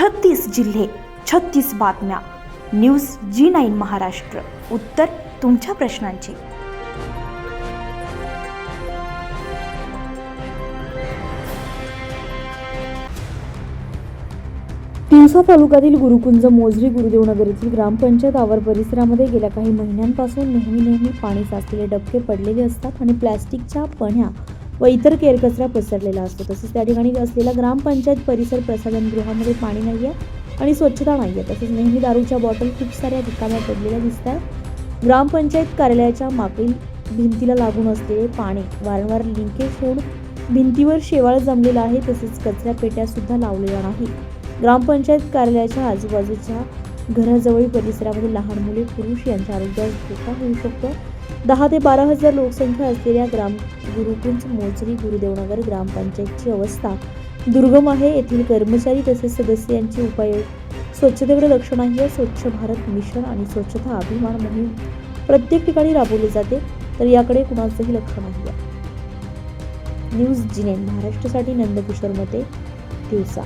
छत्तीस जिल्हे छत्तीस बातम्या. News G nine Maharashtra. उत्तर तुमच्या प्रश्नांची. तिवसा तालुक्यातील गुरुकुंज मोजरी गुरुदेवनगर येथील ग्रामपंचायत आवर परिसरामध्ये गेल्या काही महिन्यांपासून नेहमी नेहमी पाणी साचलेले डबके पडलेले असतात आणि प्लॅस्टिकच्या पण्या व इतर केरकचरा पसरलेला असतो. तसेच त्या ठिकाणी असलेला ग्रामपंचायत परिसर प्रसाधनगृहामध्ये पाणी नाही आहे आणि स्वच्छता नाही आहे तसेच नेहमी दारूच्या बॉटल खूप साऱ्या रिकाम्या पडलेल्या दिसत आहेत ग्रामपंचायत कार्यालयाच्या मागील भिंतीला लागून असलेले पाणी वारंवार लिंकेज होऊन भिंतीवर शेवाळ जमलेला आहे. तसेच कचऱ्या पेट्या सुद्धा लावलेल्या नाही. ग्रामपंचायत कार्यालयाच्या आजूबाजूच्या घराजवळील परिसरामध्ये लहान मुले पुरुष यांच्या आरोग्यास धोका होऊ शकतो. दहा ते बारा हजार लोकसंख्या असलेल्या ग्राम गुरुकुंज मोचरी गुरुदेवनगर ग्रामपंचायतची अवस्था. दुर्गम आहे येथील कर्मचारी तसेच सदस्य यांची उपाय. स्वच्छतेकडे लक्ष नाही आहे. स्वच्छ भारत मिशन आणि स्वच्छता अभिमान मोहीम प्रत्येक ठिकाणी राबवली जाते. तर याकडे कुणाचंही लक्ष नाही आहे. न्यूज जिनेन महाराष्ट्रासाठी नंदकिशोर मते दिवसा.